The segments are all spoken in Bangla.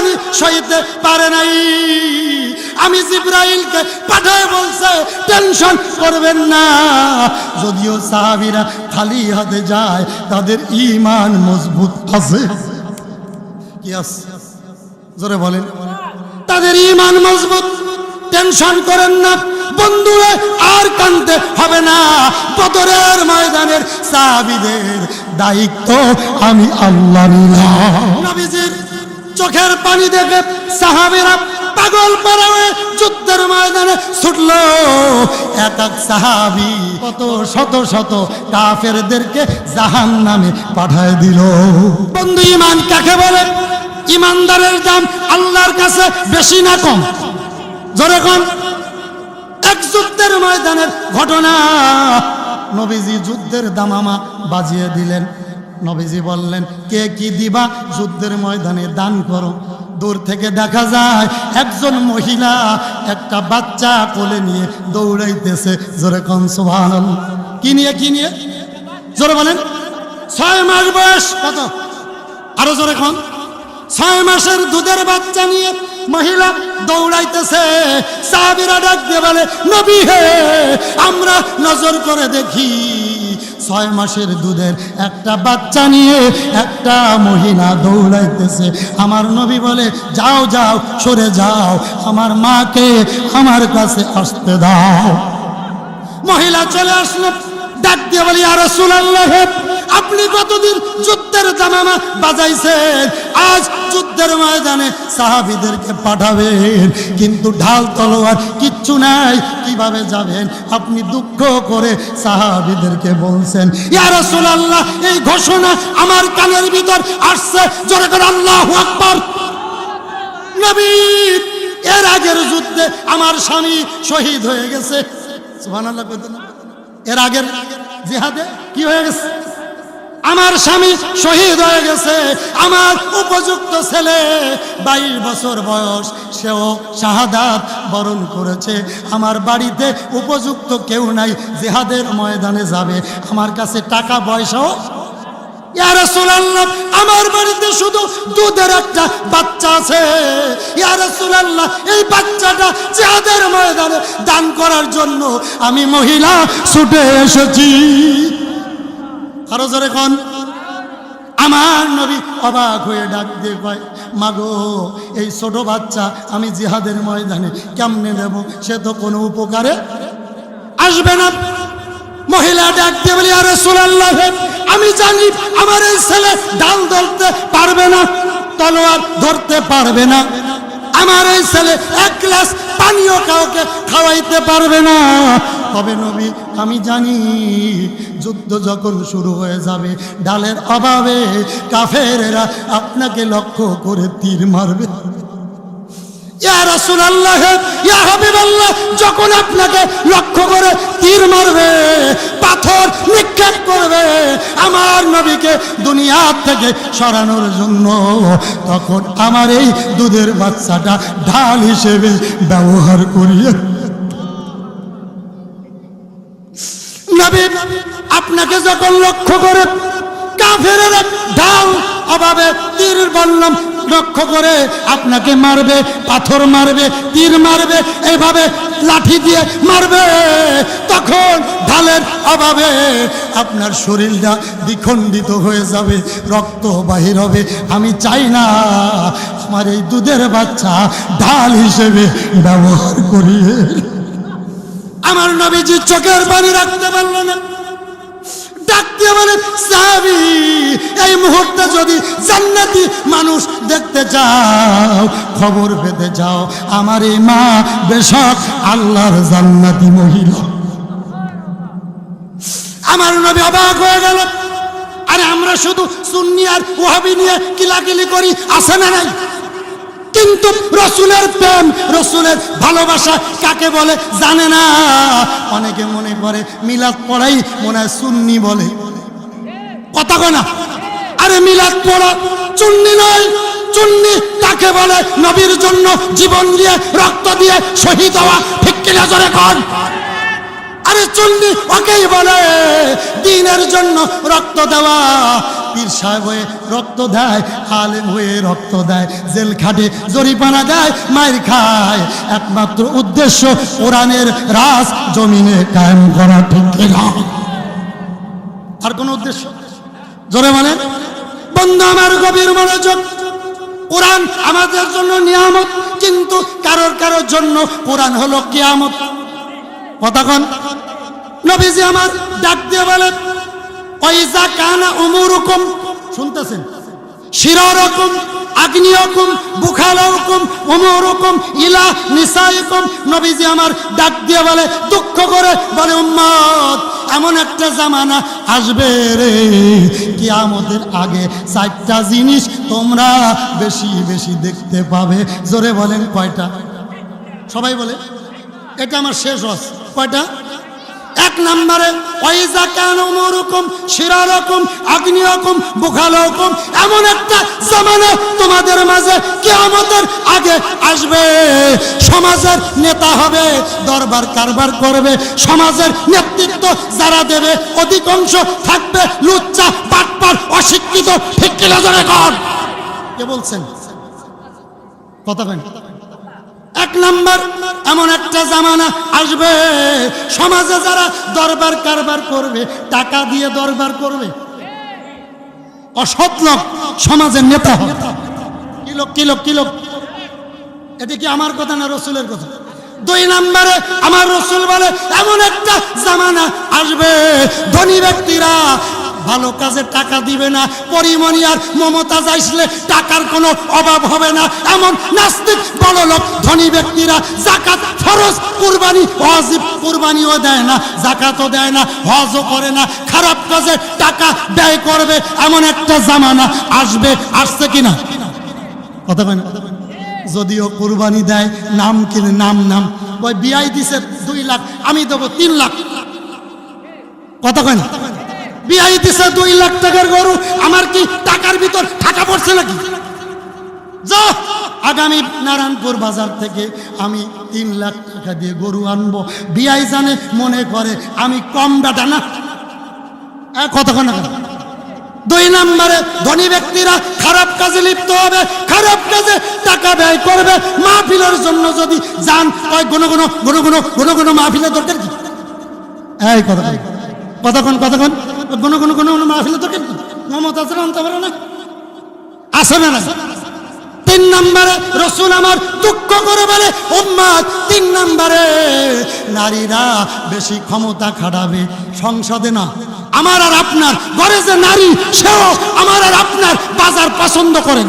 পানি সইতে পারে নাই। আমি জিব্রাইলকে পাঠায় বলছে, টেনশন করবেন না। যদিও সাহাবিরা খালি হাতে যায়, তাদের ইমান মজবুত আছে। কি আছে জোরে বলেন। তাদের ইমান মজবুত। টেনশন করেন না। বন্ধুরে, আর কানতে হবে না। বদরের ময়দানের সাহাবিদের দায়িত্ব আমি আল্লাহ নবীজির চোখের পানি দেখে সাহাবিরা পাগল পারা যুদ্ধের ময়দানে ছুটল। এক এক সাহাবি কত শত শত কাফেরদেরকে জাহান নামে পাঠায় দিল। বন্ধু ইমান কাকে বলে? ইমানদারের দাম আল্লাহর কাছে বেশি না কম? জোরে কম এক যুদ্ধের ময়দানের ঘটনা। নবীজি যুদ্ধের দামামা বাজিয়ে দিলেন। নবীজি বললেন, কে কি দিবা? যুদ্ধের ময়দানে দান করো। দূর থেকে দেখা যায়, একজন মহিলা একটা বাচ্চা কোলে নিয়ে দৌড়াইতেছে। জোরে কম সুভান কি নিয়ে কি নিয়ে? জোরে বলেন, ছয় মাস বয়স। কত? আরও জোরে কম ছয় মাসের দুধের বাচ্চা নিয়ে মহিলা দৌড়াইতেছে, সাহাবিরা ডাক দিয়ে বলে, নবী হে, আমরা নজর করে দেখি, ছয় মাসের দুধের একটা বাচ্চা নিয়ে একটা মহিলা দৌড়াইতেছে। আমার নবী বলে, যাও যাও, সরে যাও, আমার মাকে আমার কাছে আসতে দাও। মহিলা চলে আসলো, ডাক দিয়ে বলি আর রাসূলুল্লাহ আপনি কতদিন যুদ্ধের জামামা বাজাইছেন? আজ যুদ্ধের ময়দানে সাহাবিদেরকে পাঠাবেন। কিন্তু ঢাল তলোয়ার কিচ্ছু নাই, কীভাবে যাবেন? আপনি দুঃখ করে সাহাবিদেরকে বলছেন, ইয়া রাসূলুল্লাহ, এই ঘোষণা আমার কানের ভিতর আসছে। জোরে করে আল্লাহু আকবার। নবী, এর আগের যুদ্ধে আমার স্বামী শহীদ হয়ে গেছে। এর আগের জিহাদে কি হয়ে গেছে? আমার স্বামী শহীদ হয়ে গেছে। আমার উপযুক্ত ছেলে, বাইশ বছর বয়স, সেও শাহাদাত বরণ করেছে। আমার বাড়িতে উপযুক্ত কেউ নাই, জিহাদের ময়দানে যাবে। আমার কাছে টাকা পয়সাও আমার বাড়িতে শুধু দুধের একটা বাচ্চা আছে। এই বাচ্চাটা জিহাদের ময়দানে দান করার জন্য আমি মহিলা ছুটে এসেছি। আরও জোরে কোন। আমার নবী অবাক হয়ে ডাক দিয়ে কয় মাগো এই ছোট বাচ্চা আমি জিহাদের ময়দানে কেমনে দেব সে তো কোনো উপকারে আসবে না। মহিলা ডাক দিয়ে বলি, আরে সুলাল্লাহ, আমি জানি আমার এই ছেলে ডাল ধরতে পারবে না, তলোয়ার ধরতে পারবে না। আমার এই ছেলে এক গ্লাস পানীয় কাউকে খাওয়াইতে পারবে না। তবে নবী, আমি জানি যুদ্ধ যখন শুরু হয়ে যাবে, ডালের অভাবে কাফেরেরা আপনাকে লক্ষ্য করে তীর মারবে। যখন আপনাকে লক্ষ্য করে তীর মারবে পাথর নিক্ষেপ করবে আমার নবীকে দুনিয়া থেকে সরানোর জন্য। তখন আমার এই দুধের বাচ্চাটা ঢাল হিসেবে ব্যবহার করিয়ে নবী, আপনাকে যখন লক্ষ্য করে কাফের ঢাল অভাবে তীর বললাম লক্ষ্য করে আপনাকে মারবে, পাথর মারবে, তীর মারবে এইভাবে লাঠি দিয়ে মারবে। তখন ঢালের অভাবে আপনার শরীরটা দ্বিখণ্ডিত হয়ে যাবে, রক্ত বাহির হবে। আমি চাই না আমার এই দুধের বাচ্চা ঢাল হিসেবে ব্যবহার করি। আমার নবীজি চোখের পানি রাখতে পারল না। ডাক দিয়ে বলে এই মুহূর্তে যদি জান্নাতি মানুষ দেখতে চাও, খবর পেতে চাও, আমার এই মা বেশক আল্লাহর জান্নাতি মহিলা। আমার নবী অবাক হয়ে গেল। আরে আমরা শুধু সুন্নি আর ওহাবি নিয়ে কিলাকিলি করি আসে না নাই? কিন্তু রসুলের প্রেম, রসুলের ভালোবাসা কাকে বলে জানে না। অনেকে মনে করে মিলাদ পড়াই মনে হয় সুন্নি বলে। কথা না? আরে মিলাদ পড়া চুন্নি নয়। চুন্নি তাকে বলে নবীর জন্য জীবন দিয়ে, রক্ত দিয়ে শহীদ হওয়া, ঠিক কিনা জোরে কর আরে চুন্নি ওকেই বলে দিনের জন্য রক্ত দেওয়া। পীর সাহেব হয়ে রক্ত দেয়, আলেম হয়ে রক্ত দেয়, জেল খাটে জরিপানা দেয় মায়ের খায়। একমাত্র উদ্দেশ্য কোরআনের রাজ জমিনে কায়েম করা, ঠিক আর কোন উদ্দেশ্য? জোরে মানে বন্ধু, আমার গভীর মনোযোগ কোরআন আমাদের জন্য নিয়ামত, কিন্তু কারোর কারোর জন্য কোরআন হলো কিয়ামত। কতক্ষণ নবীজি আমার ডাক দিয়ে বলেন কানা শুনতেছেন? ইলা নবীজি আমার ডাক দিয়ে বলে, দুঃখ করে বলে উম্মত এমন একটা জামানা আসবে রে। কি আমাদের আগে চারটা জিনিস তোমরা বেশি বেশি দেখতে পাবে। জোরে বলেন কয়টা? সবাই বলে? এটা আমার শেষ হস কয়টা? এক নম্বরে ওইজা কেন মরুকম শিরারকম, আগ্নিয়কম বুখালকম এমন একটা জামানা তোমাদের মাঝে কিয়ামতের আগে আসবে। সমাজের নেতা হবে, দরবার কারবার করবে, সমাজের নেতৃত্ব যারা দেবে, অধিকাংশ থাকবে লুচ্চা, পাটপার, অশিক্ষিত ঠিক কিনা ধরে কর কে বলছেন? কথা কেন এক নাম্বার, এমন একটা জামানা আসবে। সমাজে যারা দরবার কারবার করবে, টাকা দিয়ে দরবার করবে, অসৎ লোক সমাজের নেতা হবে। কি লোক কি লোক কি লোক? এটা কি আমার কথা না রসুলের কথা? দুই নম্বরে, আমার রসুল বলে, এমন একটা জামানা আসবে। ধনী ব্যক্তিরা ভালো কাজে টাকা দিবে না, পরিমণি আর মমতাজ আসলে টাকার কোনো অভাব হবে না। এমন নাস্তিক বড় লোক, ধনী ব্যক্তিরা জাকাত, ফরজ, কুরবানি, ওয়াজিব কুরবানিও দেয় না, জাকাতও দেয় না, হজও করে না। খারাপ কাজে টাকা ব্যয় করবে এমন একটা জামানা। আসবে, আসছে কিনা? কথা বলেন যদিও কুরবানি দেয়, নাম কিনে নাম নাম। ওই বিআই দিছে দুই লাখ, আমি দেবো তিন লাখ। কথা কয় না? বিআই দিছে দুই লাখ টাকার গরু, আমার কি টাকার ভিতর টাকা পড়ছে নাকি? আগামী নারায়ণপুর বাজার থেকে আমি তিন লাখ টাকা দিয়ে গরু আনব। বিআই জানে, মনে করে, আমি কম বেটা না। কতক্ষণ দুই নম্বরে ধনী ব্যক্তিরা খারাপ কাজে লিপ্ত হবে, খারাপ কাজে টাকা ব্যয় করবে। মাহফিলের জন্য যদি যান ওই কোনো কোনো কোনো কোনো কোনো কোনো মাহফিলের দরকার কি? এই কতক্ষণ কতক্ষণ কতক্ষণ কোনো কোনো কোনো কোনো মমতা আনতে পারে না? আসে না। না তিন নম্বরে রসুল আমার দুঃখ করে বলে, উম্মাদ, তিন নম্বরে নারীরা বেশি ক্ষমতা খাটাবে সংসদে না। আমার আর আপনার, ঘরে যে নারী, সেও আমার আর আপনার বাজার পছন্দ করেন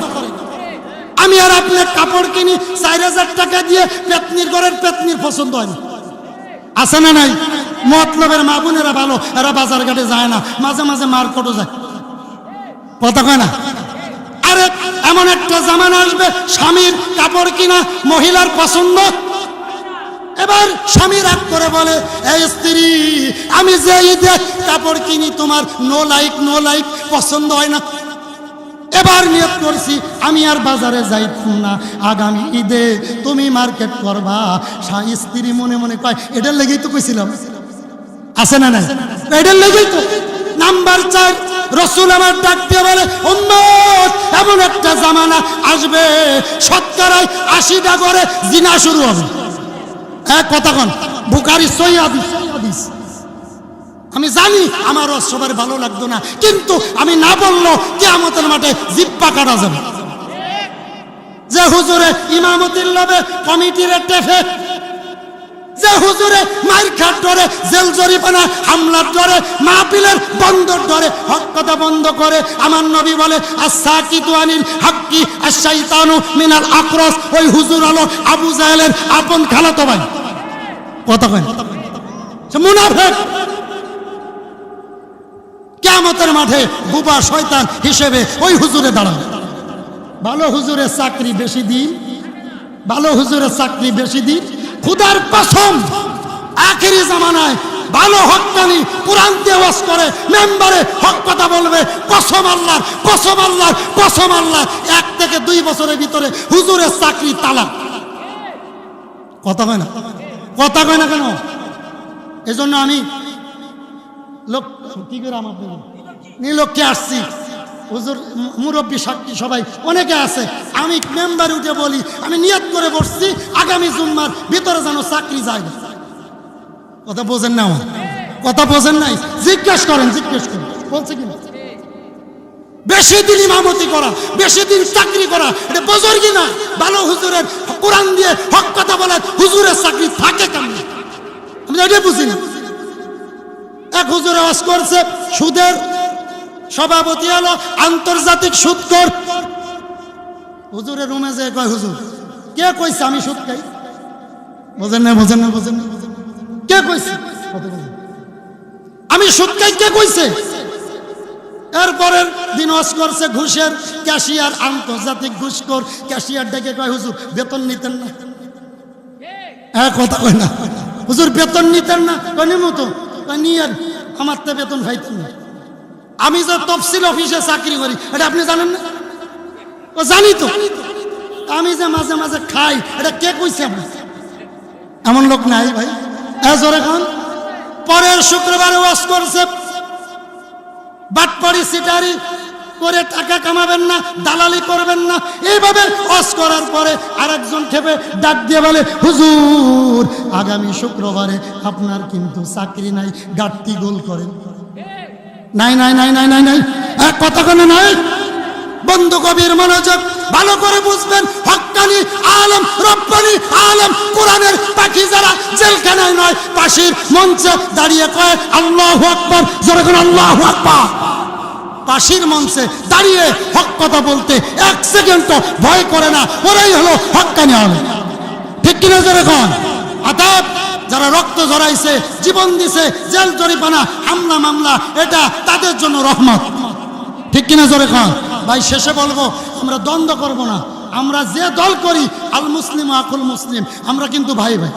আমি আর আপনার কাপড় কিনি, চার হাজার টাকা দিয়ে পেতনির ঘরের পেতনির পছন্দ হয় না। আছে না নাই? মতলবের মা বোনেরা ভালো, এরা বাজার ঘাটে যায় না। মাঝে মাঝে মার্কেটও যায়। কথা কয় না? আরে, এমন একটা জামানা আসবে, স্বামীর কাপড় কিনা মহিলার পছন্দ? এবার স্বামী রাগ করে বলে এই স্ত্রী, আমি যে ঈদে কাপড় কিনি, তোমার নো লাইক নো লাইক পছন্দ হয় না। এবার নিয়ত করছি, আমি আর বাজারে যাইতাম না। আগামী ঈদে তুমি মার্কেট করবা। স্ত্রী মনে মনে কয়, এটার লেগেই তো কইছিলাম। আছে না নাই? এটার লেগেই তো। নাম্বার চার, রসুল আমার ডাক দিয়ে বলে, উম্মত, এমন একটা জামানা আসবে সৎকারায় আশিটা করে জিনা শুরু হবে। এক কথা কন বুকারি সই হাদিস। আমি জানি আমার সবার ভালো লাগতো না, কিন্তু আমি না বলল কেয়ামতের মাঠে জিপ্পা কাটা যাবে। যে হুজুরে ইমামতির লবে কমিটির টেফে যে হুজুরে মাইর খাট ধরে, জেল জরিপানা হামলার ধরে, মাহফিলের বন্দর ধরে, হক কথা বন্ধ করে, আমার নবী বলে আসাকিতু আনিল হাক্কি আশাইতানু মিনাল আক্রস ওই হুজুর আবু জাহেলের আপন ভাই। কথা কয় মুনাফেক। কেমতের মাঠে বুবা শয়তান হিসেবে ওই হুজুরে দাঁড়াবে। ভালো হুজুরের চাকরি বেশি দিন, ভালো হুজুরের চাকরি বেশি দিন খুদার কসম, আখেরি জামানায় ভালো হকানি কোরআন দিয়ে ওয়াজ করে, মেম্বারে হক কথা বলবে, কসম আল্লাহ কসম আল্লাহ কসম আল্লাহ এক থেকে দুই বছরের ভিতরে হুজুরের চাকরি তালাক। কথা কয় না? কথা কয় না কেন? এজন্য আমি লোক কি করে আমার নীলক্ষে আসছি। হুজুর মুরব্বী সাক্ষী সবাই, অনেকে আছে, আমি মেম্বার উঠে বলি, আমি নিয়ত করে বসছি, আগামী জুম্মার ভিতরে যেন চাকরি যায়। না কথা বোঝেন না আমার? কথা বোঝেন নাই? জিজ্ঞেস করেন জিজ্ঞেস করেন। বলছে কি বেশি দিন ইমামতি করা, বেশি দিন চাকরি করা, এটা বোঝর কি না? ভালো হুজুরের কোরআন দিয়ে হক কথা বলে হুজুরের চাকরি থাকে কেমন? আমি এটাই বুঝি না। এক হুজুরে আওয়াজ করছে, সুদের সভাপতি হলো আন্তর্জাতিক সুদকর হুজুরের রুমে যে কয়, হুজুর, কে কইছে আমি সুদ খাই? বোঝেন না বোঝেন না বোঝেন কে কইছে? আমি সুদ খাই, কে কইছে? এরপরের দিন ওয়াজ করছে ঘুষের ক্যাশিয়ার, আন্তর্জাতিক ঘুষখোর। ক্যাশিয়ার ডেকে কয়, হুজুর, বেতন নিতেন না। হ্যাঁ কথা কয় না। হুজুর, বেতন নিতেন না? কয়, নিমু তো। কয়, নিয়েন, আমার তো বেতন খাইতেন না। আমি যে তফসিল অফিসে চাকরি করি, এটা আপনি জানেন না? ও জানি তো। আমি যে মাঝে মাঝে খাই, এটা কে কইছে আমার এমন লোক নাই ভাই। জোরে খান পরের শুক্রবারে ওয়াজ করছে। বাটপাড়ি সিটারি করে টাকা কামাবেন না, দালালি করবেন না। এইভাবে অস করার পরে আরেকজন খেপে ডাক দিয়ে বলে, হুজুর, আগামী শুক্রবারে আপনার কিন্তু চাকরি নাই গাট্টি গোল করেন। নাই নাই নাই নাই নাই নাই। এক কথা কোনো নাই? বন্ধু কবির মনোযোগ ভালো করে বুঝবেন। হক্কানি আলম, রব্বানি আলম, কোরআনের পাখি যারা জেলখানায় নয়, পাশির মঞ্চে দাঁড়িয়ে কয়, আল্লাহ আকবর। জোরে কোন আল্লাহ আকবর। পাশির মঞ্চে দাঁড়িয়ে হক কথা বলতে এক সেকেন্ড ভয় করে না। ওরাই হলো হক্কানি আলম। ঠিক কিনা জোরে কোন? যারা রক্ত ঝরাইছে জীবন দিছে, জেল জরিপানা হামলা মামলা, এটা তাদের জন্য রহমত। ঠিক কিনা জোরে খান ভাই, শেষে বলব, আমরা দ্বন্দ্ব করব না। আমরা যে দল করি আল মুসলিম আকুল মুসলিম আমরা কিন্তু ভাই ভাই